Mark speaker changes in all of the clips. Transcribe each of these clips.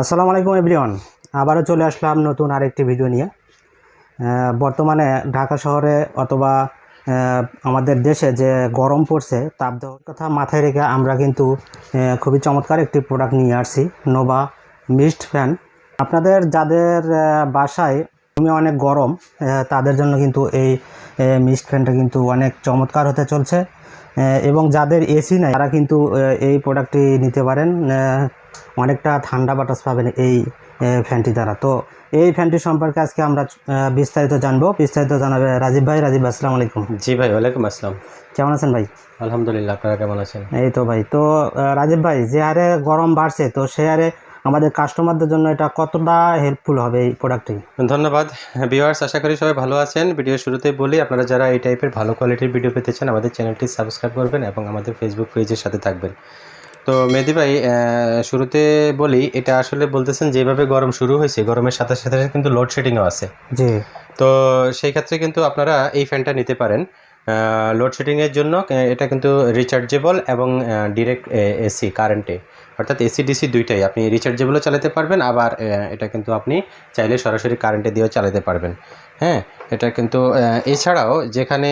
Speaker 1: আসসালামু আলাইকুম এভরিওয়ান। আবারও চলে আসলাম নতুন আরেকটি ভিডিও নিয়ে। বর্তমানে ঢাকা শহরে অথবা আমাদের দেশে যে গরম পড়ছে তাপদাহ কথা মাথায় রেখে আমরা কিন্তু খুবই চমৎকার একটি প্রোডাক্ট নিয়ে আসছি নোভা মিস্ট ফ্যান আপনাদের যাদের বাসায় তুমি অনেক গরম তাদের জন্য কিন্তু এই মিস্ট ফ্যানটা কিন্তু অনেক চমৎকার হতে চলছে। এবং যাদের এসি নাই তারা কিন্তু এই প্রোডাক্টটি নিতে পারেন। অনেকটা ঠান্ডা বাতাস পাবেন এই ফ্যানটি দ্বারা। তো এই ফ্যানটি সম্পর্কে আজকে আমরা বিস্তারিত জানব। বিস্তারিত জানাবে রাজীব ভাই। রাজীব ভাই, আসসালামু আলাইকুম।
Speaker 2: জি ভাই ওয়ালাইকুম আসসালাম।
Speaker 1: কেমন আছেন ভাই?
Speaker 2: আলহামদুলিল্লাহ আপনারা কেমন আছেন?
Speaker 1: এই তো ভাই। তো রাজীব ভাই যে হারে গরম বাড়ছে তো সে হারে আমাদের কাস্টমারদের জন্য এটা কতটা হেল্পফুল হবে এই প্রোডাক্টটি
Speaker 2: ধন্যবাদ। ভিউয়ার্স আশা করি সবাই ভালো আছেন। ভিডিও শুরুতেই বলি আপনারা যারা এই টাইপের ভালো কোয়ালিটির ভিডিও পেতে চান আমাদের চ্যানেলটি সাবস্ক্রাইব করবেন এবং আমাদের ফেসবুক পেজের সাথে থাকবেন। তো মেহেদি ভাই শুরুতে বলি এটা আসলে বলতেছেন যেভাবে গরম শুরু হয়েছে গরমের সাথে সাথে কিন্তু লোডশেডিংও আছে।
Speaker 1: জি।
Speaker 2: তো সেই ক্ষেত্রে কিন্তু আপনারা এই ফ্যানটা নিতে পারেন। লোডশেডিংয়ের জন্য এটা কিন্তু রিচার্জেবল এবং ডিরেক্ট এসি কারেন্টে অর্থাৎ এসি ডিসি দুইটাই। আপনি রিচার্জেবলও চালাতে পারবেন আবার এটা কিন্তু আপনি চাইলে সরাসরি কারেন্টে দিয়েও চালাতে পারবেন। হ্যাঁ এটা কিন্তু এছাড়াও যেখানে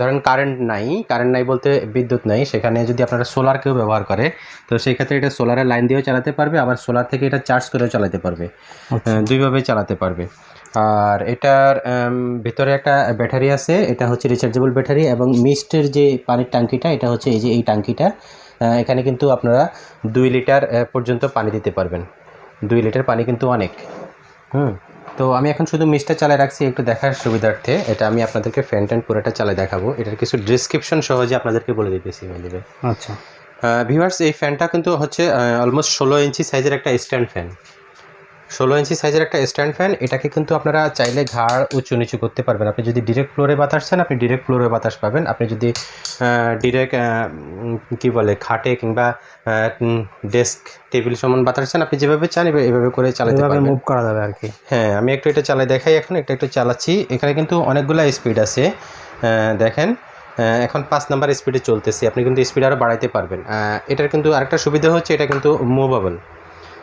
Speaker 2: ধরেন কারেন্ট নাই কারেন্ট নাই বলতে বিদ্যুৎ নাই সেখানে যদি আপনারা সোলার কেউ ব্যবহার করে তো সেই ক্ষেত্রে এটা সোলারের লাইন দিয়েও চালাতে পারবে আবার সোলার থেকে এটা চার্জ করেও চালাতে পারবে। আহ, দুইভাবেই চালাতে পারবে। আর এটার ভিতরে একটা ব্যাটারি আছে এটা হচ্ছে রিচার্জেবল ব্যাটারি এবং মিস্টের যে পানির ট্যাঙ্কিটা এটা হচ্ছে এই যে এই ট্যাঙ্কিটা এখানে কিন্তু আপনারা দুই লিটার পর্যন্ত পানি দিতে পারবেন। দুই লিটার পানি কিন্তু অনেক। হুম তো আমি এখন শুধু মিস্টটা চালায় রাখছি একটু দেখার সুবিধার্থে। এটা আমি আপনাদেরকে ফ্যান ট্যান পুরোটা চালায় দেখাবো। এটার কিছু ডিসক্রিপশন সহজে আপনাদেরকে বলে দিতেছি দেবে।
Speaker 1: আচ্ছা।
Speaker 2: ভিউয়ার্স এই ফ্যানটা কিন্তু হচ্ছে অলমোস্ট ষোলো ইঞ্চি সাইজের একটা স্ট্যান্ড ফ্যান ষোলো ইঞ্চি সাইজের একটা স্ট্যান্ড ফ্যান এটাকে কিন্তু আপনারা চাইলে ঘাড় উঁচু নিচু করতে পারবেন। আপনি যদি ডিরেক্ট ফ্লোরে বাতাস চান আপনি ডিরেক্ট ফ্লোরে বাতাস পাবেন। আপনি যদি ডিরেক্ট কী বলে খাটে কিংবা ডেস্ক টেবিল সমান বাতাস চান আপনি যেভাবে চান এভাবে- করে চালাতে পারবেন।
Speaker 1: মুভ করা যাবে আর কি
Speaker 2: হ্যাঁ আমি একটু এটা চালাই দেখাই এখন একটা একটু চালাচ্ছি। এখানে কিন্তু অনেকগুলো স্পিড আছে। দেখেন এখন পাঁচ নাম্বার স্পিডে চলতেছে। আপনি কিন্তু স্পিড আরও বাড়াইতে পারবেন। এটার কিন্তু আরেকটা সুবিধা হচ্ছে এটা কিন্তু মুভেবল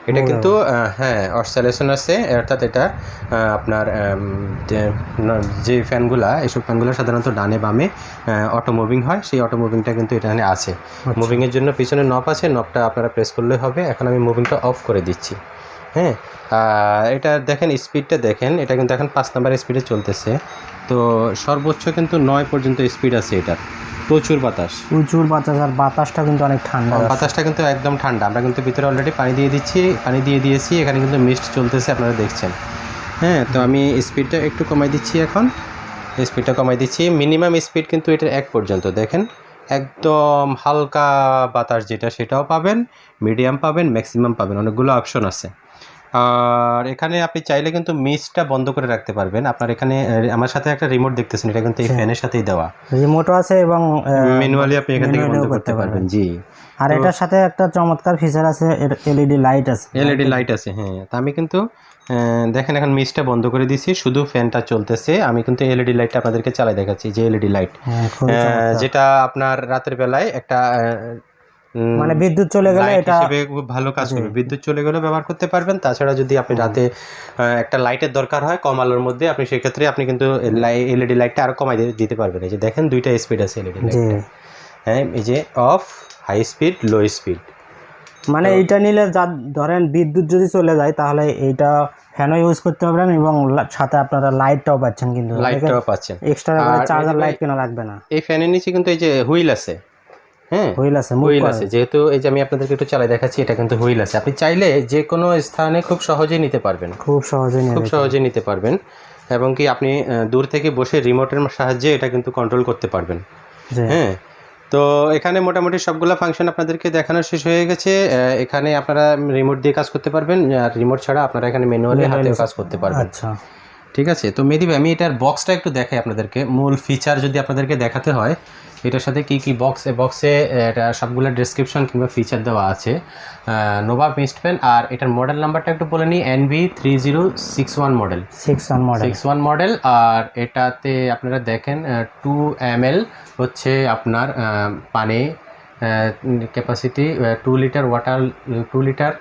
Speaker 2: এটা কিন্তু হ্যাঁ অসলেশন আছে। অর্থাৎ এটা আপনার যে- ফ্যানগুলা এইসব ফ্যানগুলো সাধারণত ডানে বামে অটো মুভিং হয়। সেই অটো মুভিংটা কিন্তু এখানে আছে। মুভিংয়ের জন্য পিছনে নব আছে। নবটা আপনারা প্রেস করলে হবে। এখন আমি মুভিংটা অফ করে দিচ্ছি। হ্যাঁ এটা দেখেন স্পিডটা দেখেন। এটা কিন্তু এখন পাঁচ নাম্বার স্পিডে চলতেছে। তো সর্বোচ্চ কিন্তু নয় পর্যন্ত স্পিড আছে এটার। প্রচুর বাতাস।
Speaker 1: প্রচুর বাতাস আর বাতাসটা কিন্তু অনেক ঠান্ডা
Speaker 2: বাতাসটা কিন্তু একদম ঠান্ডা। আমরা কিন্তু ভিতরে অলরেডি পানি দিয়ে দিচ্ছি পানি দিয়ে দিয়েছি এখানে কিন্তু মিস্ট চলতেছে আপনারা দেখছেন। হ্যাঁ তো আমি স্পিডটা একটু কমাই দিচ্ছি এখন। স্পিডটা কমাই দিচ্ছি। মিনিমাম স্পিড কিন্তু এটার এক পর্যন্ত দেখেন। একদম হালকা বাতাস যেটা সেটাও পাবেন মিডিয়াম পাবেন ম্যাক্সিমাম পাবেন। অনেকগুলো অপশন আছে। আর এখানে আপনি চাইলে কিন্তু মিসটা বন্ধ করে রাখতে পারবেন। আপনার এখানে আমার সাথে একটা রিমোট দেখতেছেন এটা কিন্তু এই ফ্যানের সাথেই দেওয়া।
Speaker 1: রিমোটও আছে এবং
Speaker 2: ম্যানুয়ালি আপনি এখান থেকে বন্ধ করতে পারবেন জি।
Speaker 1: আর এটার সাথে একটা চমৎকার ফিচার আছে এলইডি লাইট আছে।
Speaker 2: এলইডি লাইট আছে হ্যাঁ। তা আমি কিন্তু দেখেন এখন মিসটা বন্ধ করে দিছি শুধু ফ্যানটা চলতেছে। আমি কিন্তু এলইডি লাইটটা আপনাদেরকে চালাই দেখাচ্ছি যে এলইডি লাইট
Speaker 1: হ্যাঁ
Speaker 2: যেটা আপনার রাতের বেলায় একটা
Speaker 1: মানে বিদ্যুৎ চলে গেলে এটা
Speaker 2: খুব ভালো কাজ করবে। বিদ্যুৎ চলে গেলেও ব্যবহার করতে পারবেন। তাছাড়া যদি আপনি রাতে একটা লাইটের দরকার হয় কম আলোর মধ্যে আপনি সেক্ষেত্রে আপনি কিন্তু এলইডি লাইটটা আরও কমাই দিতে পারবেন। এই যে দেখেন দুইটা স্পিড আছে এলইডি লাইট হ্যাঁ এই যে off high speed low speed
Speaker 1: মানে এইটা নিলে যা ধরেন বিদ্যুৎ যদি চলে যায় তাহলে এইটা ফ্যানও ইউজ করতে পারবেন এবং সাথে আপনারা লাইটটাও পাচ্ছেন কিন্তু।
Speaker 2: লাইটটাও পাচ্ছেন।
Speaker 1: এক্সট্রা চার্জার লাইট কেনা লাগবে না।
Speaker 2: এই ফ্যানের নিচে কিন্তু এই যে হুইল আছে। হ্যাঁ
Speaker 1: হুইল আছে
Speaker 2: হুইল আছে। যেহেতু এই যে আমি আপনাদেরকে একটু চালাই দেখাচ্ছি এটা কিন্তু হুইল আছে। আপনি চাইলে যে কোনো স্থানে খুব সহজেই নিতে পারবেন।
Speaker 1: খুব সহজে
Speaker 2: খুব সহজে নিতে পারবেন। এবং কি আপনি দূর থেকে বসে রিমোটের সাহায্যে এটা কিন্তু কন্ট্রোল করতে পারবেন। হ্যাঁ তো এখানে মোটামুটি সবগুলো ফাংশন আপনাদেরকে দেখানো শেষ হয়ে গেছে। এখানে আপনারা রিমোট দিয়ে কাজ করতে পারবেন। আর রিমোট ছাড়া আপনারা এখানে ম্যানুয়ালি হাতেও কাজ করতে পারবেন।
Speaker 1: আচ্ছা।
Speaker 2: ঠিক আছে? তো মেদিবে আমি এটার বক্সটা একটু দেখাই আপনাদেরকে। মূল ফিচার যদি আপনাদেরকে দেখাতে হয় এটার সাথে কি কি বক্স বক্সে এটা সবগুলো ডেসক্রিপশন কিংবা ফিচার দেওয়া আছে। নোভা মিস্ট পেন আর এটার মডেল নাম্বারটা একটু বলে নিই NV three zero six one model
Speaker 1: six one model
Speaker 2: six one model আর এটাতে আপনারা দেখেন টু এম এল হচ্ছে আপনার পানি capacity two litre water two litre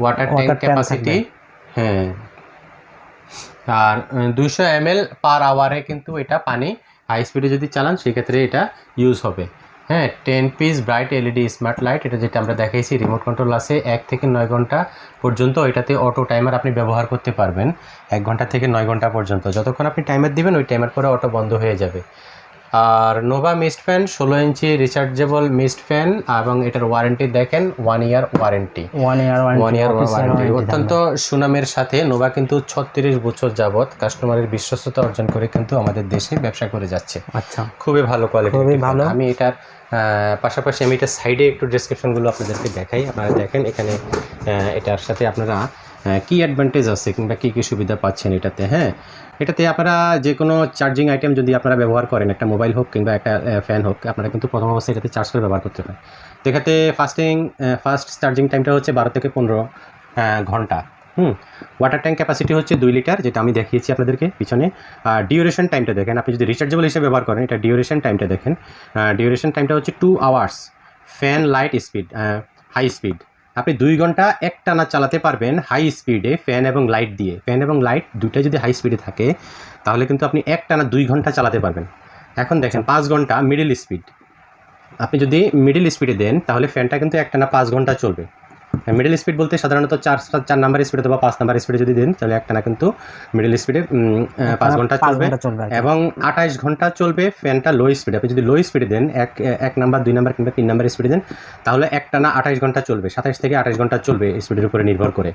Speaker 2: water tank capacity হ্যাঁ। আর দুশো এম এল পার আওয়ারে কিন্তু এটা পানি হাই স্পিডে যদি চালান, সেক্ষেত্রে এটা ইউজ হবে। হ্যাঁ ten piece bright LED smart light এটা যেটা আমরা দেখাইছি রিমোট কন্ট্রোল আছে, এক থেকে নয় ঘণ্টা পর্যন্ত এটাতে অটো টাইমার আপনি ব্যবহার করতে পারবেন, এক ঘণ্টা থেকে নয় ঘণ্টা পর্যন্ত। যতক্ষণ আপনি টাইমার দিবেন, ওই টাইমার পরে অটো বন্ধ হয়ে যাবে। আর নোভা মিস্ট ফ্যান ষোলো ইঞ্চি রিচার্জেবল মিস্ট ফ্যান এবং এটার ওয়ারেন্টি দেখেন one year warranty
Speaker 1: one year
Speaker 2: one year warranty অত্যন্ত সুনামের সাথে নোভা কিন্তু ছত্রিশ বছর যাবত কাস্টমারের বিশ্বস্ততা অর্জন করে কিন্তু আমাদের দেশে ব্যবসা করে যাচ্ছে।
Speaker 1: আচ্ছা।
Speaker 2: খুবই ভালো কোয়ালিটি
Speaker 1: খুবই ভালো।
Speaker 2: আমি এটার পাশাপাশি আমি এটার সাইডে একটু ডেসক্রিপশনগুলো আপনাদেরকে দেখাই। আপনারা দেখেন এখানে এটার সাথে আপনারা কি অ্যাডভান্টেজ আছে কিংবা কী কী সুবিধা পাচ্ছেন এটাতে? হ্যাঁ এটাতে আপনারা যে কোনো চার্জিং আইটেম যদি আপনারা ব্যবহার করেন, একটা মোবাইল হোক কিংবা একটা ফ্যান হোক, আপনারা কিন্তু প্রথম অবস্থায় এটাতে চার্জ করে ব্যবহার করতে পারেন। তো ফাস্টিং ফাস্ট চার্জিং টাইমটা হচ্ছে বারো থেকে পনেরো ঘণ্টা। হুম ওয়াটার ট্যাঙ্ক ক্যাপাসিটি হচ্ছে দুই লিটার যেটা আমি দেখিয়েছি আপনাদেরকে পিছনে। আর ডিউরেশন টাইমটা দেখেন, আপনি যদি রিচার্জেবল হিসেবে ব্যবহার করেন, এটা ডিউরেশন টাইমটা দেখেন। ডিউরেশন টাইমটা হচ্ছে two hours fan light speed high speed আপনি দুই ঘণ্টা এক টানা চালাতে পারবেন হাই স্পিডে ফ্যান এবং লাইট দিয়ে। ফ্যান এবং লাইট দুটাই যদি হাই স্পিডে থাকে, তাহলে কিন্তু আপনি এক টানা দুই ঘণ্টা চালাতে পারবেন। এখন দেখেন, পাঁচ ঘণ্টা মিডিল স্পিড আপনি যদি মিডিল স্পিডে দেন, তাহলে ফ্যানটা কিন্তু এক টানা পাঁচ ঘণ্টা চলবে। মিডিল স্পিড বলতে সাধারণত চার চার নাম্বার স্পিড অথবা পাঁচ নাম্বার স্পিডে যদি দেন তাহলে একটানা কিন্তু মিডিল স্পিডে পাঁচ ঘণ্টা
Speaker 1: পাঁচ
Speaker 2: চলবে
Speaker 1: ঘণ্টা চলবে
Speaker 2: এবং আঠাইশ ঘণ্টা চলবে ফ্যানটা লো স্পিডে আপনি যদি লো স্পিডে দেন এক এক নাম্বার দুই নাম্বার কিংবা তিন নাম্বার স্পিডে দেন তাহলে একটানা আঠাইশ ঘণ্টা চলবে। সাতাইশ থেকে আঠাইশ ঘণ্টা চলবে স্পিডের উপরে নির্ভর করে।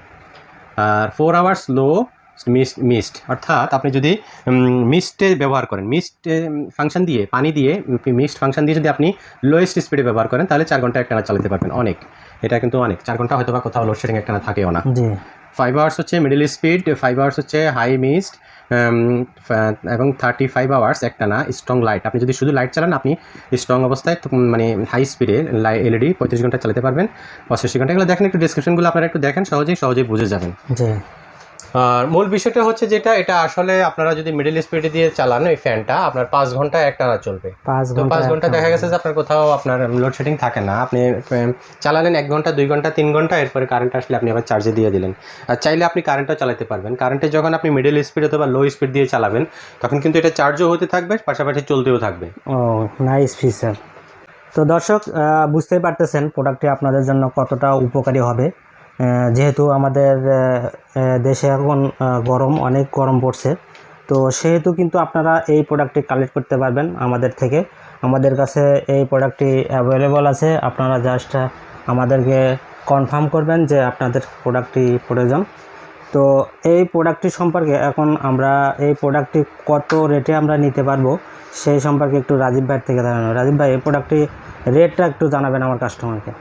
Speaker 2: আর four hours low mist mist অর্থাৎ আপনি যদি মিস্টে ব্যবহার করেন মিস্ট ফাংশন দিয়ে পানি দিয়ে মিস্ট ফাংশন দিয়ে যদি আপনি লোয়েস্ট স্পিডে ব্যবহার করেন তাহলে চার ঘণ্টা একটানা চালাতে পারবেন। অনেক। এটা কিন্তু অনেক। চার ঘণ্টা হয়তো বা কোথাও লোডশেডিং একটানা থাকেও না। ফাইভ আওয়ার্স হচ্ছে মিডল স্পিড ফাইভ আওয়ার্স হচ্ছে হাই মিস্ট এবং থার্টি ফাইভ আওয়ার্স একটানা স্ট্রং লাইট আপনি যদি শুধু লাইট চালান আপনি স্ট্রং অবস্থায় মানে হাই স্পিডে লাই এলইডি পঁয়ত্রিশ ঘণ্টা চালাতে পারবেন। পঁচাশি ঘণ্টা। এগুলো দেখেন একটু ডিসক্রিপশনগুলো আপনারা একটু দেখেন সহজেই সহজেই বুঝে যাবেন।
Speaker 1: জি।
Speaker 2: আর মূল বিষয়টা হচ্ছে যেটা এটা আসলে আপনারা যদি মিডল স্পিডে দিয়ে চালান এই ফ্যানটা আপনার পাঁচ ঘণ্টা একটানা চলবে।
Speaker 1: পাঁচ
Speaker 2: তো
Speaker 1: ঘণ্টা
Speaker 2: পাঁচ ঘণ্টা দেখা গেছে যে আপনার কোথাও আপনার লোডশেডিং থাকে না। আপনি চালালেন এক ঘণ্টা দুই ঘণ্টা তিন ঘণ্টা এরপরে কারেন্ট আসলে আপনি আবার চার্জে দিয়ে দিলেন। আর চাইলে আপনি কারেন্টও চালাতে পারবেন। কারেন্টে যখন আপনি মিডল স্পিড অথবা লো স্পিড দিয়ে চালাবেন তখন কিন্তু এটা চার্জও হতে থাকবে পাশাপাশি চলতেও থাকবে।
Speaker 1: ও নাইস ফিচার তো দর্শক বুঝতেই পারতেছেন প্রোডাক্টটি আপনাদের জন্য কতটা উপকারী হবে। যেহেতু আমাদের দেশে এখন গরম, অনেক গরম পড়ছে। তো সেহেতু কিন্তু আপনারা এই প্রোডাক্টটি কালেক্ট করতে পারবেন আমাদের থেকে। আমাদের কাছে এই প্রোডাক্টটি অ্যাভেলেবল আছে। আপনারা জাস্ট আমাদেরকে কনফার্ম করবেন যে আপনাদের প্রোডাক্টটি প্রয়োজন। তো এই প্রোডাক্টটি সম্পর্কে এখন আমরা এই প্রোডাক্টটি কত রেটে আমরা নিতে পারব, সেই সম্পর্কে একটু রাজীব ভাইয়ের থেকে জানানো রাজীব ভাই, এই প্রোডাক্টটি রেটটা একটু জানাবেন আমার কাস্টমারকে